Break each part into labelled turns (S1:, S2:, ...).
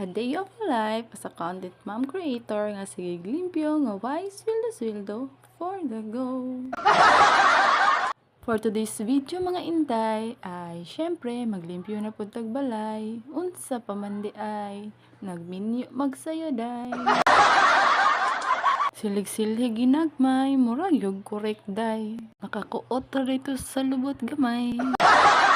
S1: A day of life as a content mom creator nga sige glimpyo nga wise swildo swildo for the go. For today's video mga inday ay syempre maglimpyo na pud tagbalay unsa pa man di ay nagminyo magsayo day. Silig-silig ginagmay, murag yog correct day. Nakakuot ra rito sa lubot gamay.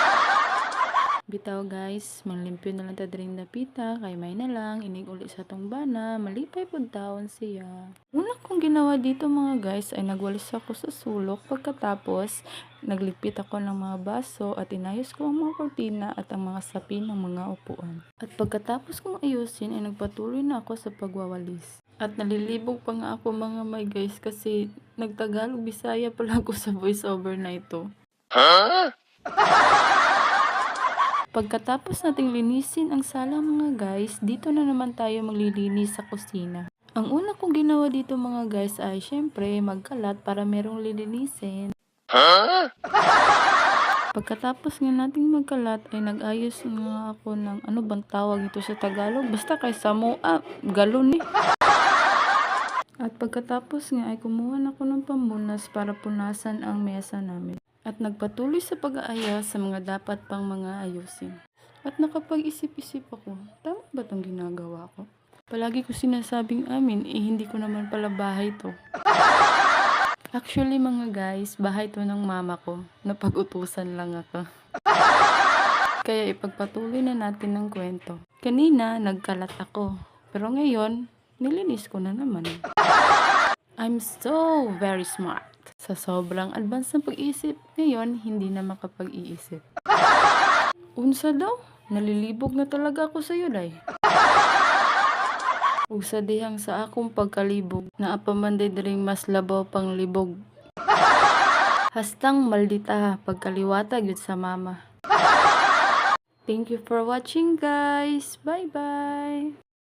S1: Bitaw guys, manglimpyo na lang ta dring napita, kay may na lang, inig uli sa tong bana, malipay pud taon siya. Una kong ginawa dito mga guys ay nagwalis ako sa sulok pagkatapos nagligpit ako ng mga baso at inayos ko ang mga kortina at ang mga sapin ng mga upuan. At pagkatapos kong ayusin ay nagpatuloy na ako sa pagwawalis. At nalilibog pa nga ako mga may guys kasi nagtagalog bisaya pala ako sa voiceover na ito. Pagkatapos nating linisin ang sala mga guys, dito na naman tayo maglilinis sa kusina. Ang una kong ginawa dito mga guys ay syempre magkalat para merong lilinisin. Pagkatapos nga nating magkalat ay nag-ayos nga ako ng ano bang tawag ito sa Tagalog. Basta kay Samoa, galon eh. At pagkatapos nga ay kumuha na ako ng pamunas para punasan ang mesa namin. At nagpatuloy sa pag-aayos sa mga dapat pang mga ayusin. At nakapag-isip-isip ako, tama ba itong ginagawa ko? Palagi ko sinasabing amin, eh hindi ko naman pala bahay to. Actually mga guys, bahay to ng mama ko. Napag-utusan lang ako. Kaya ipagpatuloy na natin ng kwento. Kanina, nagkalat ako. Pero ngayon, nilinis ko na naman. I'm so very smart. Sa sobrang advance ng pag-isip, ngayon hindi na makapag-iisip. Unsa daw? Nalilibog na talaga ako sa iyo, day. Ug sa dihang sa akong pagkalibog, naapamanday diring mas labaw pang libog. Hastang maldita pagkaliwata gyud sa mama. Thank you for watching guys. Bye bye.